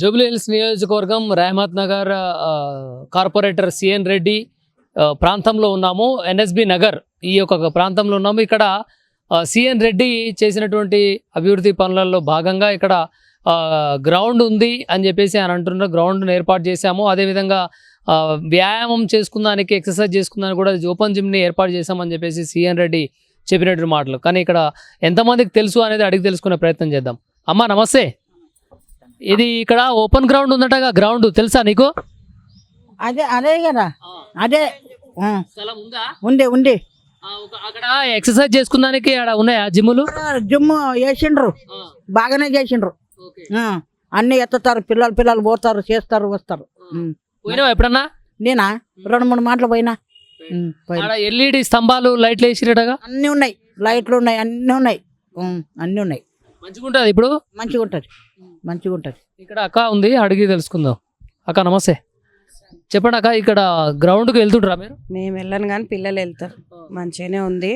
Jubilee Hills నియోజకవర్గం Rahmat Nagar corporator CN Reddy ప్రాంతంలో ఉన్నాము. ఎన్ఎస్బి నగర్ ఈ యొక్క ప్రాంతంలో ఉన్నాము. ఇక్కడ సిఎన్ రెడ్డి చేసినటువంటి అభివృద్ధి పనులలో భాగంగా ఇక్కడ గ్రౌండ్ ఉంది అని చెప్పేసి ఆయన అంటున్నారు గ్రౌండ్ను ఏర్పాటు చేశాము. అదేవిధంగా వ్యాయామం చేసుకుందానికి ఎక్సర్సైజ్ చేసుకుందానికి కూడా ఓపెన్ జిమ్ని ఏర్పాటు చేశామని చెప్పేసి సిఎన్ రెడ్డి చెప్పినటువంటి మాటలు. కానీ ఇక్కడ ఎంతమందికి తెలుసు అనేది అడిగి తెలుసుకునే ప్రయత్నం చేద్దాం. అమ్మా నమస్తే. ఇది ఇక్కడ ఓపెన్ గ్రౌండ్ ఉందటగా గ్రౌండ్ తెలుసా నీకు? అదే అదే కదా. అదే ఆ, స్థలం ఉందా? ఉంది ఉంది. అక్కడ ఎక్సర్సైజ్ చేసుకుందానికి అక్కడ ఉన్నాయా జిమ్ములు? జిమ్ వేసిండ్రు బాగానే చేసిండ్రు. అన్ని ఎత్తుతారు పిల్లలు పిల్లలు పోతారు చేస్తారు వస్తారు. పోయినావా ఎప్పుడన్నా? నేనా? రెండు మూడు మాటలు పోయినా. ఎల్ఈడి స్తంభాలు లైట్లు వేసిరటగా? అన్ని ఉన్నాయి. లైట్లు ఉన్నాయి అన్ని ఉన్నాయి. అన్ని ఉన్నాయి. మంచిగా ఉంటుంది ఇప్పుడు? మంచిగా ఉంటుంది మంచిగా ఉంటుంది ఇక్కడ అక్క ఉంది అడిగి తెలుసుకుందాం. అక్క నమస్తే. చెప్పండి అక్క ఇక్కడ గ్రౌండ్కి వెళ్తుంటారా మీరు? మేము వెళ్ళను కానీ పిల్లలు వెళ్తారు. మంచిగానే ఉంది.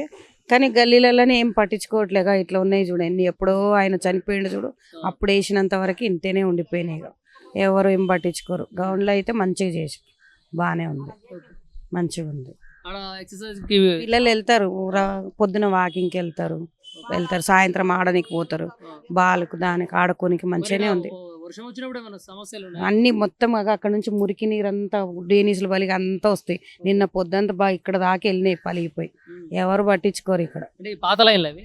కానీ గల్లీలలోనే ఏం పట్టించుకోవట్లేగా. ఇట్లా ఉన్నాయి చూడు ఎన్ని ఎప్పుడో ఆయన చనిపోయిండు చూడు. అప్పుడు వేసినంత వరకు ఇంతేనే ఉండిపోయినాయి. ఎవరు ఏం పట్టించుకోరు. గ్రౌండ్లో అయితే మంచిగా చేసి బాగానే ఉంది. మంచిగా ఉంది పిల్లలు వెళ్తారు. పొద్దున వాకింగ్కి వెళ్తారు. వెళ్తారు. సాయంత్రం ఆడనికి పోతారు. బాలకు దానికి ఆడుకోనికి మంచిగానే ఉంది. వర్షం వచ్చినప్పుడు ఏమైనా సమస్యలు ఉన్నాయా? అన్ని మొత్తం అక్కడ నుంచి మురికి నీరంతా డేనీసులు బలిగి అంతా వస్తాయి. నిన్న పొద్దంతా బాగా ఇక్కడ దాకా వెళ్ళినాయి పలిగిపోయి. ఎవరు పట్టించుకోరు ఇక్కడ.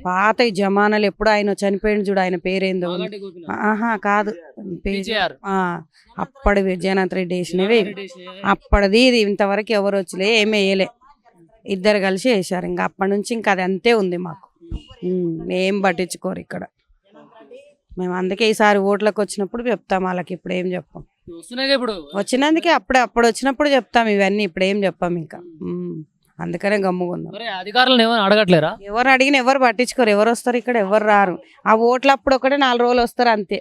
పాత జమానాలు ఎప్పుడు ఆయన చనిపోయింది చూడు ఆయన పేరేందో. ఆహా కాదు. అప్పటి విజయనాథ్ రెడ్డి వేసినవి. అప్పటిది ఇది ఇంతవరకు ఎవరు వచ్చలే ఏమీ వేయలే. ఇద్దరు కలిసి వేశారు. ఇంకా అప్పటి నుంచి ఇంకా అది అంతే ఉంది మాకు. ఏం పట్టించుకోరు ఇక్కడ. మేము అందుకే ఈసారి ఓట్లకు వచ్చినప్పుడు చెప్తాం వాళ్ళకి ఇప్పుడు ఏం చెప్పాం. ఇప్పుడు? వచ్చినందుకే అప్పుడే అప్పుడు వచ్చినప్పుడు చెప్తాం ఇవన్నీ ఇప్పుడు ఏం చెప్పాం ఇంకా. అందుకనే అధికారులను ఏమైనా అడగట్లేరా? ఎవరు అడిగినా ఎవరు పట్టించుకోరు ఎవరు వస్తారు ఇక్కడ ఎవరు రారు. ఆ ఓట్లు అప్పుడు ఒకటే నాలుగు రోజులు వస్తారు అంతే.